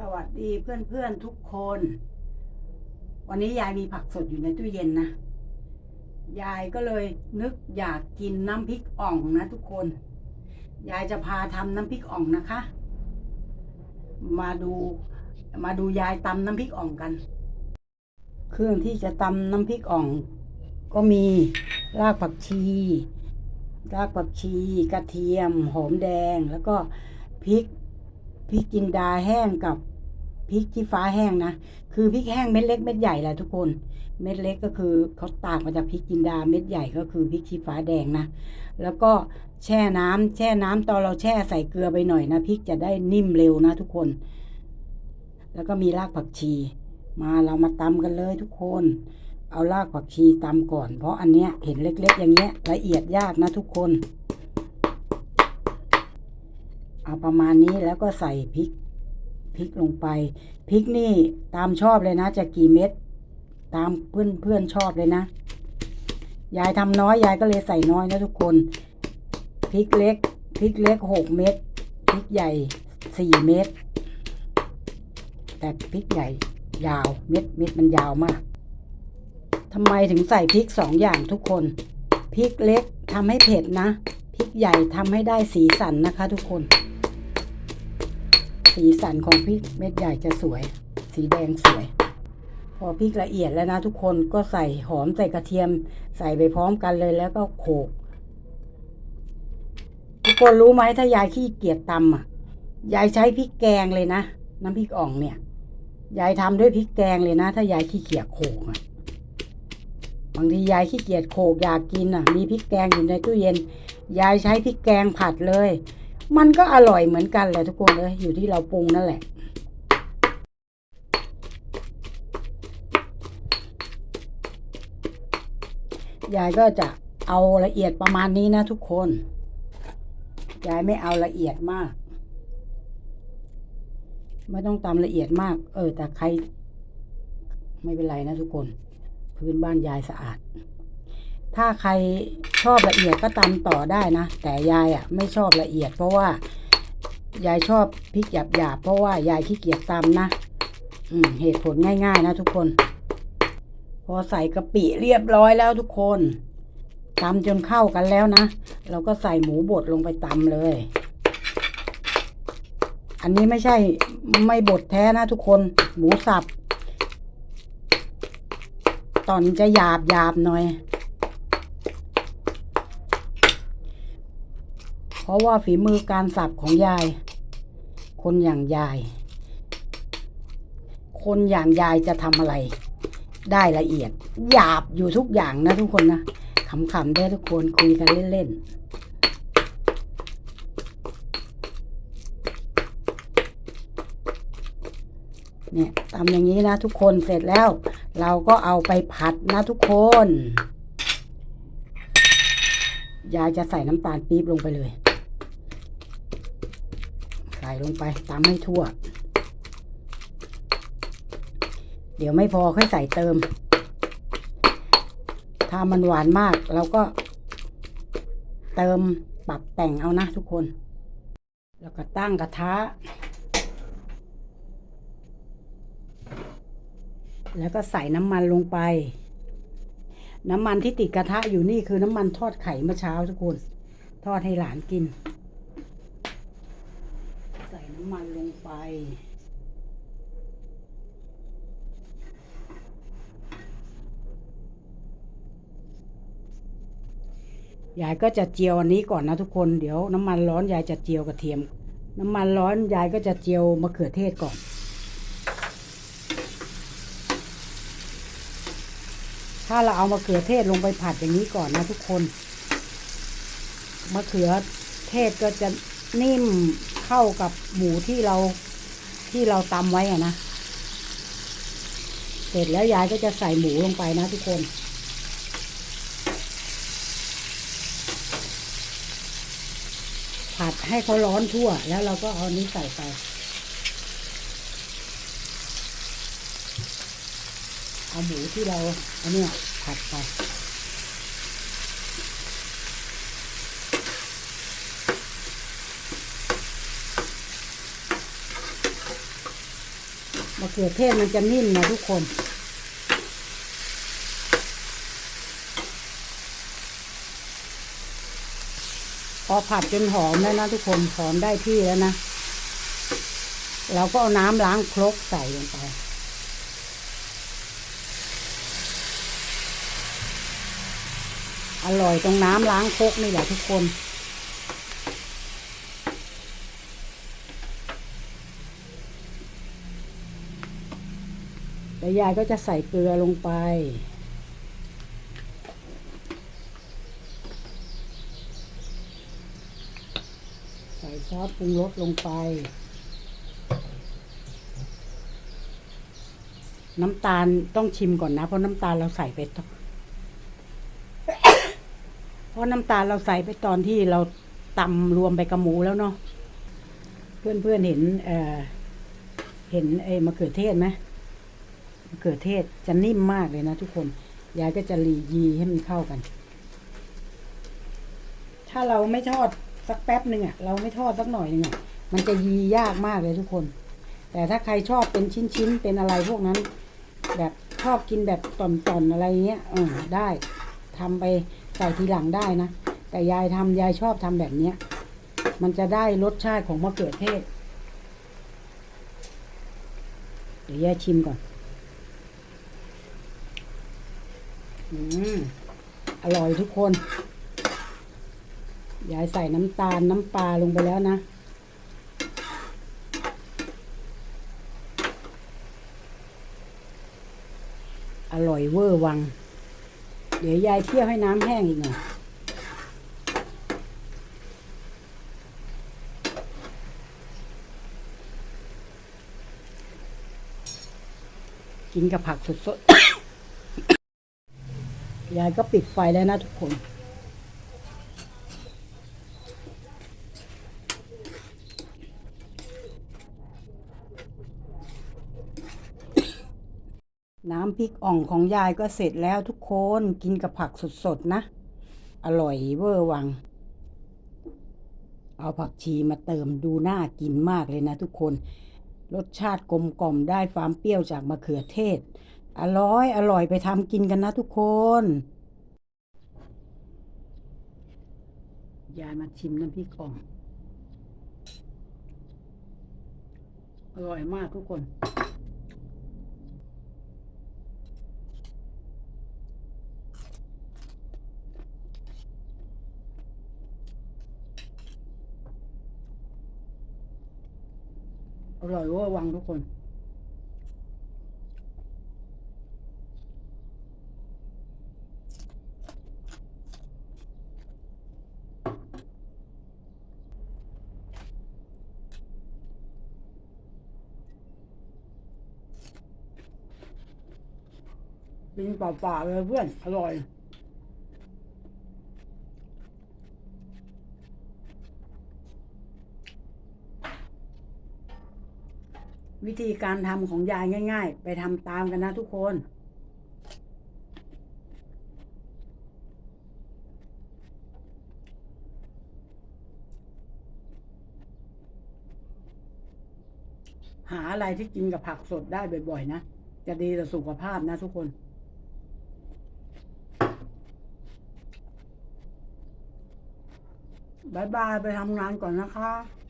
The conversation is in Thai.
สวัสดีเพื่อนๆทุกคน วันนี้ยายมีผักสดอยู่ในตู้เย็นนะ ยายก็เลยนึกอยากกินน้ำพริกอ่องนะทุกคน ยายจะพาทำน้ำพริกอ่องนะคะ มาดูมาดูยายตำน้ำพริกอ่องกัน เครื่องที่จะตำน้ำพริกอ่อง ก็มีรากผักชี รากผักชี กระเทียม หอมแดงแล้วก็พริก พริกจินดาแห้งกับพริกชี้ฟ้าแห้งนะ คือพริกแห้งเม็ดเล็กเม็ดใหญ่แหละทุกคน เม็ดเล็กก็คือเขาตากมาจากพริกจินดา เม็ดใหญ่ก็คือพริกชี้ฟ้าแดงนะ แล้วก็แช่น้ำแช่น้ำตอนเราแช่ใส่เกลือไปหน่อยนะพริกจะได้นิ่มเร็วนะทุกคน แล้วก็มีรากผักชี มาเรามาตำกันเลยทุกคน เอารากผักชีตำก่อน เพราะอันเนี้ยเห็นเล็ก ๆ อย่างเงี้ยละเอียดยากนะทุกคน เอาประมาณนี้แล้วก็ใส่พริกพริกลงไปพริกนี่ตามชอบเลยนะจะกี่เม็ดตามเพื่อนเพื่อนชอบเลยนะ ยายทำน้อยยายก็เลยใส่น้อยนะทุกคนพริกเล็กพริกเล็กหกเม็ดพริกใหญ่สี่เม็ดแต่พริกใหญ่ยาวเม็ดเม็ดมันยาวมากทำไมถึงใส่พริกสองอย่างทุกคนพริกเล็กทำให้เผ็ดนะพริกใหญ่ทำให้ได้สีสันนะคะทุกคน สีสันของพริกเม็ดใหญ่จะสวย สีแดงสวย พอพริกละเอียดแล้วนะทุกคนก็ใส่หอมใส่กระเทียม ใส่ไปพร้อมกันเลยแล้วก็โขลกทุกคนรู้ไหมถ้ายายขี้เกียจตำอะยายใช้พริกแกงเลยนะน้ำพริกอ่องเนี่ยยายทำด้วยพริกแกงเลยนะ ถ้ายายขี้เกียจโขลกอะบางทียายขี้เกียจโขลกอยากกินอะ มีพริกแกงอยู่ในตู้เย็น ยายใช้พริกแกงผัดเลย มันก็อร่อยเหมือนกันแหละทุกคนเลยอยู่ที่เราปรุงนั่นแหละ ยายก็จะเอาละเอียดประมาณนี้นะทุกคน ยายไม่เอาละเอียดมาก ไม่ต้องตำละเอียดมาก เออ แต่ใคร ไม่เป็นไรนะทุกคน พื้นบ้านยายสะอาด ถ้าใครชอบละเอียดก็ตำต่อได้นะ แต่ยายอะไม่ชอบละเอียด เพราะว่ายายชอบพริกหยาบๆเพราะว่ายายขี้เกียจตำนะอืมเหตุผลง่าย ๆ นะทุกคน พอใส่กะปิเรียบร้อยแล้วทุกคนตำจนเข้ากันแล้วนะ เราก็ใส่หมูบดลงไปตำเลย อันนี้ไม่ใช่ไม่บดแท้นะทุกคน หมูสับ ตอนจะหยาบหยาบหน่อย เพราะว่าฝีมือการสับของยาย คนอย่างยาย คนอย่างยายจะทำอะไร ได้ละเอียด หยาบอยู่ทุกอย่างนะทุกคนนะขำๆได้ทุกคนคุยกันเล่นๆเนี่ยทำอย่างนี้นะทุกคนเสร็จแล้ว เราก็เอาไปผัดนะทุกคน ยายจะใส่น้ำตาลปี๊บลงไปเลย ส่ลงไปตามให้ทั่ว เดี๋ยวไม่พอค่อยใส่เติม ถ้ามันหวานมากเราก็ เติมปรับแต่งเอานะทุกคน แล้วก็ตั้งกระทะ แล้วก็ใส่น้ำมันลงไป น้ำมันที่ติดกระทะอยู่นี่คือน้ำมันทอดไข่เมื่อเช้าทุกคน ทอดให้หลานกินำมันลงไป ยายก็จะเจียวอันนี้ก่อนนะทุกคน เดี๋ยวน้ำมันร้อนยายจะเจียวกระเทียม น้ำมันร้อนยายก็จะเจียวมะเขือเทศก่อนถ้าเราเอามะเขือเทศลงไปผัดอย่างนี้ก่อนนะทุกคน มะเขือเทศก็จะนิ่ม เข้ากับหมูที่เราที่เราตำไว้อะนะ เสร็จแล้วยายก็จะใส่หมูลงไปนะทุกคนผัดให้เขาร้อนทั่ว แล้วเราก็เอานี้ใส่ไป เอาหมูที่เราอันนี้ผัดไป เขือเทศมันจะนิ่มนะทุกคน พอผัดจนหอมแล้วนะทุกคนหอมได้ที่แล้วนะ เราก็เอาน้ำล้างครกใส่ลงไปอร่อยตรงน้ำล้างครกนี่แหละทุกคน แล้วยายก็จะใส่เกลือลงไป ใส่ซอสปรุงรสลงไป น้ำตาลต้องชิมก่อนนะ เพราะน้ำตาลเราใส่ไปตอนเพราะน้ำตาลเราใส่ไปตอนที่เราตำรวมไปกับหมูแล้วเนาะเพื่อนๆเห็นเอ่อเห็นไอ้มะเขือเทศไหมะเขือเทศจะนิ่มมากเลยนะทุกคน ยายก็จะรียีให้มันเข้ากัน ถ้าเราไม่ทอดสักแป๊บหนึ่งอะเราไม่ทอดสักหน่อยหนึ่งอะมันจะยียากมากเลยทุกคน แต่ถ้าใครชอบเป็นชิ้นๆ เป็นอะไรพวกนั้น แบบชอบกินแบบต่อนๆอะไรเงี้ยเออได้ทำไปใส่ทีหลังได้นะ แต่ยายทำยายชอบทำแบบเนี้ย มันจะได้รสชาติของมะเขือเทศ เดี๋ยวยายชิมก่อน อืมอร่อยทุกคน ยายใส่น้ำตาลน้ำปลาลงไปแล้วนะ อร่อยเวอร์วัง เดี๋ยวยายเคี่ยวให้น้ำแห้งอีกหน่อยกินกับผักสดๆ ยายก็ปิดไฟแล้วนะทุกคน น้ำพริกอ่องของยายก็เสร็จแล้วทุกคนกินกับผักสดๆนะ อร่อยเวอร์วัง เอาผักชีมาเติมดูน่ากินมากเลยนะทุกคน รสชาติกลมกล่อมได้ความเปรี้ยวจากมะเขือเทศ อร่อย อร่อยไปทำกินกันนะทุกคน ยายมาชิมน้ำพริกอ่อง อร่อยมากทุกคน อร่อยเวอร์วังทุกคน กินเปล่าๆเลยเพื่อน อร่อย วิธีการทำของยายง่าย ๆ ไปทำตามกันนะทุกคนหาอะไรที่กินกับผักสดได้บ่อยๆนะ จะดีต่อสุขภาพนะทุกคน บายบายไปทำงานก่อนนะคะ